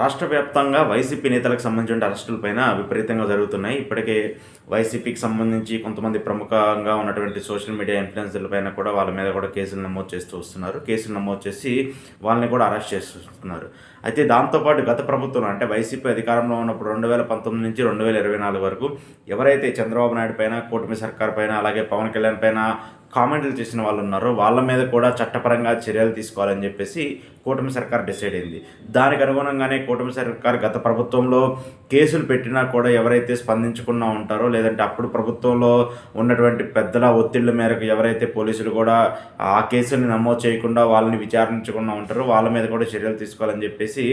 రాష్ట్ర వ్యాప్తంగా వైసీపీ నేతలకు సంబంధించిన అరెస్టులపైన విపరీతంగా జరుగుతున్నాయి. ఇప్పటికే వైసీపీకి సంబంధించి కొంతమంది ప్రముఖంగా ఉన్నటువంటి సోషల్ మీడియా ఇన్ఫ్లుయెన్సర్లపైన కూడా వాళ్ళ మీద కూడా కేసులు నమోదు చేస్తూ వస్తున్నారు. కేసులు నమోదు చేసి వాళ్ళని కూడా అరెస్ట్ చేస్తున్నారు. అయితే దాంతోపాటు గత ప్రభుత్వం అంటే వైసీపీ అధికారంలో ఉన్నప్పుడు రెండు వేల పంతొమ్మిది నుంచి రెండు వేల ఇరవై నాలుగు వరకు ఎవరైతే చంద్రబాబు నాయుడు పైన కూటమి సర్కార్ పైన అలాగే పవన్ కళ్యాణ్ పైన కామెంట్లు చేసిన వాళ్ళు ఉన్నారు వాళ్ళ మీద కూడా చట్టపరంగా చర్యలు తీసుకోవాలని చెప్పేసి కూటమి సర్కార్ డిసైడ్ అయింది. దానికి అనుగుణంగానే కూటమి సర్కార్ గత ప్రభుత్వంలో కేసులు పెట్టినా కూడా ఎవరైతే స్పందించకుండా ఉంటారో లేదంటే అప్పుడు ప్రభుత్వంలో ఉన్నటువంటి పెద్దల ఒత్తిళ్ళ మేరకు ఎవరైతే పోలీసులు కూడా ఆ కేసుల్ని నమోదు చేయకుండా వాళ్ళని విచారించకుండా ఉంటారో వాళ్ళ మీద కూడా చర్యలు తీసుకోవాలని చెప్పేసి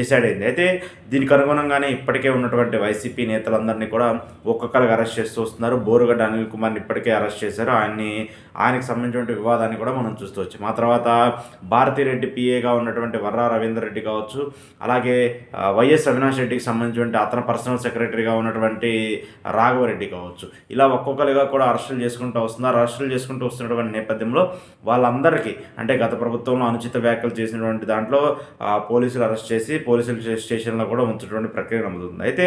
డిసైడ్ అయింది. అయితే దీనికి అనుగుణంగానే ఇప్పటికే ఉన్నటువంటి వైసీపీ నేతలందరినీ కూడా ఒక్కొక్కరికి అరెస్ట్ చేస్తూ వస్తున్నారు. బోరుగడ్డ అనిల్ కుమార్ని ఇప్పటికే అరెస్ట్ చేశారు. ఆయన్ని ఆయనకు సంబంధించిన వివాదాన్ని కూడా మనం చూస్తూ వచ్చాం. ఆ తర్వాత భారతిరెడ్డి పిఏగా ఉన్నటువంటి వర్రా రవీందర్ రెడ్డి కావచ్చు అలాగే వైఎస్ అవినాష్ రెడ్డికి సంబంధించినటువంటి అతని పర్సనల్ సెక్రటరీగా ఉన్నటువంటి రాఘవరెడ్డి కావచ్చు. ఇలా ఒక్కొక్కరిగా కూడా అరెస్టులు చేసుకుంటూ వస్తున్నారు. అరెస్టులు చేసుకుంటూ వస్తున్నటువంటి నేపథ్యంలో వాళ్ళందరికీ అంటే గత ప్రభుత్వంలో అనుచిత వ్యాఖ్యలు చేసినటువంటి దాంట్లో పోలీసులు అరెస్ట్ చేసి పోలీసుల స్టేషన్లో కూడా ఉంచటువంటి ప్రక్రియ నమ్ముతుంది అయితే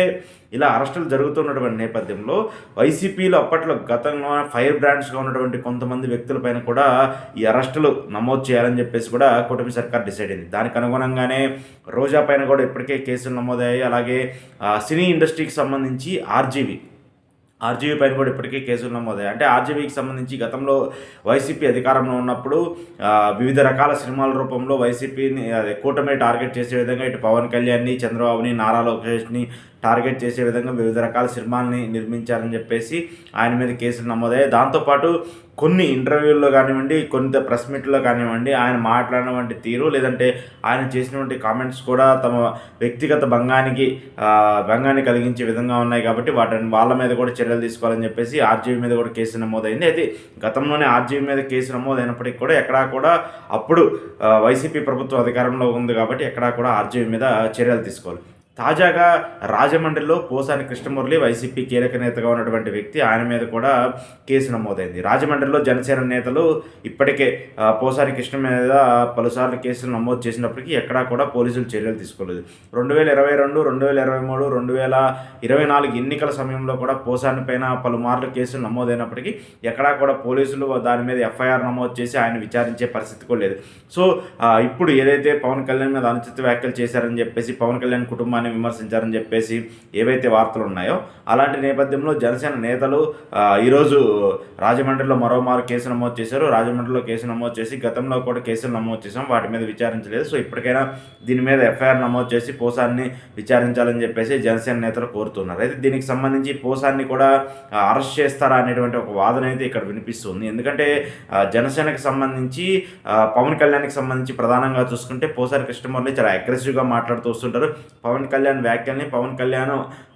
ఇలా అరెస్టులు జరుగుతున్నటువంటి నేపథ్యంలో వైసీపీలో అప్పట్లో గతంలో ఫైర్ బ్రాండ్స్గా ఉన్నటువంటి కొంతమంది వ్యక్తులపైన కూడా ఈ అరెస్టులు నమోదు చేయాలని చెప్పేసి కూడా కూటమి సర్కార్ డిసైడ్ అయింది. దానికి అనుగుణంగానే రోజా పైన కూడా ఇప్పటికే కేసులు నమోదయ్యాయి. అలాగే సినీ ఇండస్ట్రీకి సంబంధించి ఆర్జీవి. ఆర్జీవీ పైన కూడా ఇప్పటికే కేసులు నమోదయ్యాయి. అంటే ఆర్జీవీకి సంబంధించి గతంలో వైసీపీ అధికారంలో ఉన్నప్పుడు వివిధ రకాల సినిమాల రూపంలో వైసీపీని అదే కూటమి టార్గెట్ చేసే విధంగా ఇటు పవన్ కళ్యాణ్ని చంద్రబాబుని నారా లోకేష్ని టార్గెట్ చేసే విధంగా వివిధ రకాల సినిమాల్ని నిర్మించారని చెప్పేసి ఆయన మీద కేసులు నమోదయ్యాయి. దాంతోపాటు కొన్ని ఇంటర్వ్యూల్లో కానివ్వండి కొంత ప్రెస్ మీట్లో కానివ్వండి ఆయన మాట్లాడినటువంటి తీరు లేదంటే ఆయన చేసినటువంటి కామెంట్స్ కూడా తమ వ్యక్తిగత భంగానికి భంగాన్ని కలిగించే విధంగా ఉన్నాయి కాబట్టి వాటిని వాళ్ళ మీద కూడా చర్యలు తీసుకోవాలని చెప్పేసి ఆర్జీవీ మీద కూడా కేసు నమోదైంది. అయితే గతంలోనే ఆర్జీవీ మీద కేసు నమోదైనప్పటికీ కూడా ఎక్కడా కూడా అప్పుడు వైసీపీ ప్రభుత్వం అధికారంలో ఉంది కాబట్టి ఎక్కడా కూడా ఆర్జీవీ మీద చర్యలు తీసుకోవాలి తాజాగా రాజమండ్రిలో పోసాని కృష్ణమురళి వైసీపీ కీలక నేతగా ఉన్నటువంటి వ్యక్తి ఆయన మీద కూడా కేసు నమోదైంది. రాజమండ్రిలో జనసేన నేతలు ఇప్పటికే పోసాని కృష్ణ మీద పలుసార్లు కేసులు నమోదు చేసినప్పటికీ ఎక్కడా కూడా పోలీసులు చర్యలు తీసుకోలేదు. రెండు వేల ఇరవై రెండు రెండు వేల ఇరవై మూడు రెండు వేల ఇరవై నాలుగు ఎన్నికల సమయంలో కూడా పోసాని పైన పలుమార్లు కేసులు నమోదైనప్పటికీ ఎక్కడా కూడా పోలీసులు దాని మీద ఎఫ్ఐఆర్ నమోదు చేసి ఆయన విచారించే పరిస్థితి కూడా లేదు. సో ఇప్పుడు ఏదైతే పవన్ కళ్యాణ్ మీద అనుచిత వ్యాఖ్యలు చేశారని చెప్పేసి పవన్ కళ్యాణ్ కుటుంబాన్ని విమర్శించారని చెప్పేసి ఏవైతే వార్తలు ఉన్నాయో అలాంటి నేపథ్యంలో జనసేన నేతలు ఈరోజు రాజమండ్రిలో మరోమారు కేసు నమోదు చేశారు. రాజమండ్రిలో కేసు నమోదు చేసి గతంలో కూడా కేసులు నమోదు చేశాం. వాటి మీద విచారించలేదు. సో ఇప్పటికైనా దీని మీద ఎఫ్ఐఆర్ నమోదు చేసి పోసాన్ని విచారించాలని చెప్పేసి జనసేన నేతలు కోరుతున్నారు. అయితే దీనికి సంబంధించి పోసాన్ని కూడా అరెస్ట్ చేస్తారా అనేటువంటి ఒక వాదన అయితే ఇక్కడ వినిపిస్తుంది. ఎందుకంటే జనసేనకు జనసేనకి సంబంధించి పవన్ కళ్యాణ్కి సంబంధించి ప్రధానంగా చూసుకుంటే పోసారి కృష్ణమురళి చాలా అగ్రెసివ్గా మాట్లాడుతూ వస్తుంటారు. పవన్ కళ్యాణ్ వ్యాఖ్యల్ని పవన్ కళ్యాణ్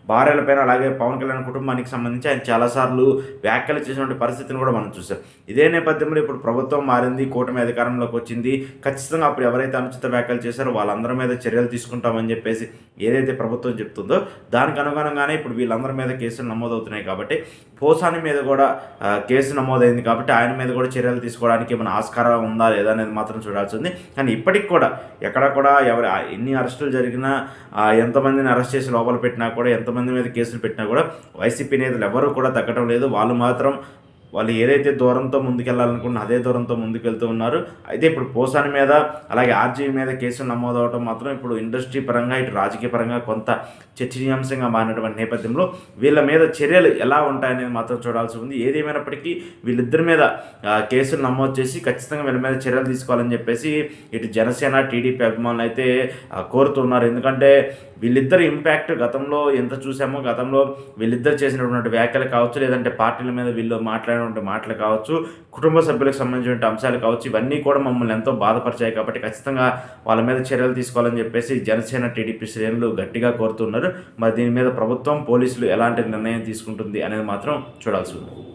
భార్యలపైన అలాగే పవన్ కళ్యాణ్ కుటుంబానికి సంబంధించి ఆయన చాలాసార్లు వ్యాఖ్యలు చేసినటువంటి పరిస్థితిని కూడా మనం చూసాం. ఇదే నేపథ్యంలో ఇప్పుడు ప్రభుత్వం మారింది కూటమి అధికారంలోకి వచ్చింది. ఖచ్చితంగా అప్పుడు ఎవరైతే అనుచిత వ్యాఖ్యలు చేశారో వాళ్ళందరి మీద చర్యలు తీసుకుంటామని చెప్పేసి ఏదైతే ప్రభుత్వం చెప్తుందో దానికి అనుగుణంగానే ఇప్పుడు వీళ్ళందరి మీద కేసులు నమోదవుతున్నాయి కాబట్టి పోసాని మీద కూడా కేసు నమోదైంది కాబట్టి ఆయన మీద కూడా చర్యలు తీసుకోవడానికి ఏమైనా ఆస్కారం ఉందా లేదా అనేది మాత్రం చూడాల్సి ఉంది. కానీ ఇప్పటికి కూడా ఎక్కడ కూడా ఎవరు ఎన్ని అరెస్టులు జరిగినా ఎంతమందిని అరెస్ట్ చేసి లోపల పెట్టినా కూడా ఎంత కొంతమంది మీద కేసులు పెట్టినా కూడా వైసీపీ నేతలు ఎవరు కూడా తగ్గడం లేదు. వాళ్ళు మాత్రం వాళ్ళు ఏదైతే దూరంతో ముందుకెళ్ళాలనుకున్న అదే దూరంతో ముందుకెళ్తూ ఉన్నారు. అయితే ఇప్పుడు పోసాని మీద అలాగే ఆర్జీవీ మీద కేసులు నమోదవడం మాత్రం ఇప్పుడు ఇండస్ట్రీ పరంగా ఇటు రాజకీయ పరంగా కొంత చర్చనీయాంశంగా మారినటువంటి నేపథ్యంలో వీళ్ళ మీద చర్యలు ఎలా ఉంటాయనేది మాత్రం చూడాల్సి ఉంది. ఏదేమైనప్పటికీ వీళ్ళిద్దరి మీద కేసులు నమోదు చేసి ఖచ్చితంగా వీళ్ళ మీద చర్యలు తీసుకోవాలని చెప్పేసి ఇటు జనసేన టీడీపీ అభిమానులు అయితే కోరుతున్నారు ఎందుకంటే వీళ్ళిద్దరు ఇంపాక్ట్ గతంలో ఎంత చూసామో గతంలో వీళ్ళిద్దరు చేసినటువంటి వ్యాఖ్యలు కావచ్చు లేదంటే పార్టీల మీద వీళ్ళు మాట్లాడినటువంటి మాటలు కావచ్చు కుటుంబ సభ్యులకు సంబంధించిన అంశాలు కావచ్చు ఇవన్నీ కూడా మమ్మల్ని ఎంతో బాధపరిచాయి కాబట్టి ఖచ్చితంగా వాళ్ళ మీద చర్యలు తీసుకోవాలని చెప్పేసి జనసేన టీడీపీ శ్రేణులు గట్టిగా కోరుతున్నారు. మరి దీని మీద ప్రభుత్వం పోలీసులు ఎలాంటి నిర్ణయం తీసుకుంటుంది అనేది మాత్రం చూడాల్సి ఉంది.